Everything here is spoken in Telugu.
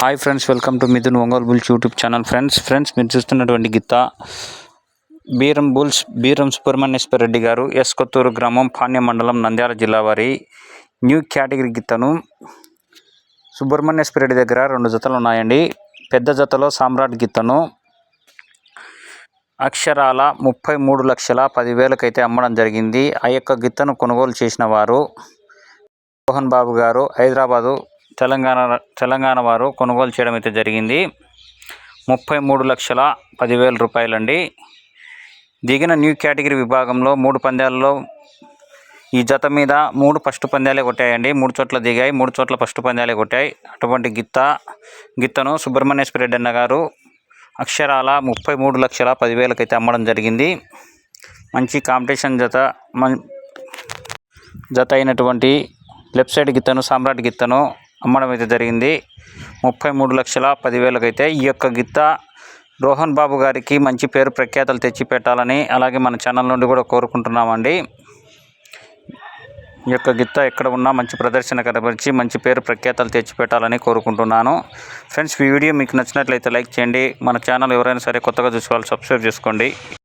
Hi friends welcome to Mithun Ongole bulls YouTube channel friends friends మీరు చూస్తున్నటువంటి గిత్త బీరం బుల్స్ బీరం సుబ్రహ్మణ్యేశ్వర రెడ్డి గారు ఎస్ కొత్తూరు గ్రామం పాణ్య మండలం నంద్యాల జిల్లా వారి న్యూ కేటగిరీ గిత్తను సుబ్రహ్మణ్యేశ్వర రెడ్డి దగ్గర రెండు జతలు ఉన్నాయండి. పెద్ద జతలో సామ్రాట్ గిత్తను అక్షరాల ముప్పై మూడు లక్షల పదివేలకైతే అమ్మడం జరిగింది. ఆ యొక్క గిత్తను కొనుగోలు చేసిన వారు మోహన్ బాబు గారు హైదరాబాదు తెలంగాణ తెలంగాణ వారు కొనుగోలు చేయడం అయితే జరిగింది. ముప్పై మూడు లక్షల పదివేల రూపాయలండి. దిగిన న్యూ కేటగిరీ విభాగంలో మూడు పందాల్లో ఈ జత మీద మూడు ఫస్ట్ పందాలే కొట్టాయండి. మూడు చోట్ల దిగాయి మూడు చోట్ల ఫస్ట్ పందాలే కొట్టాయి. అటువంటి గిత్త గిత్తను సుబ్రహ్మణ్యేశ్వర రెడ్డి అన్న గారు అక్షరాల ముప్పై మూడు లక్షల పదివేలకైతే అమ్మడం జరిగింది. మంచి కాంపిటీషన్ జత మం జత అయినటువంటి లెఫ్ట్ సైడ్ గిత్తను సామ్రాట్ గిత్తను అమ్మడం అయితే జరిగింది. ముప్పై మూడు లక్షల పదివేలకైతే ఈ యొక్క గిత్త రోహన్ బాబు గారికి మంచి పేరు ప్రఖ్యాతలు తెచ్చి పెట్టాలని అలాగే మన ఛానల్ నుండి కూడా కోరుకుంటున్నామండి. ఈ యొక్క గిత్త ఎక్కడ ఉన్నా మంచి ప్రదర్శన కనపరిచి మంచి పేరు ప్రఖ్యాతలు తెచ్చిపెట్టాలని కోరుకుంటున్నాను. ఫ్రెండ్స్ ఈ వీడియో మీకు నచ్చినట్లయితే లైక్ చేయండి. మన ఛానల్ ఎవరైనా సరే కొత్తగా చూసుకోవాలి సబ్స్క్రైబ్ చేసుకోండి.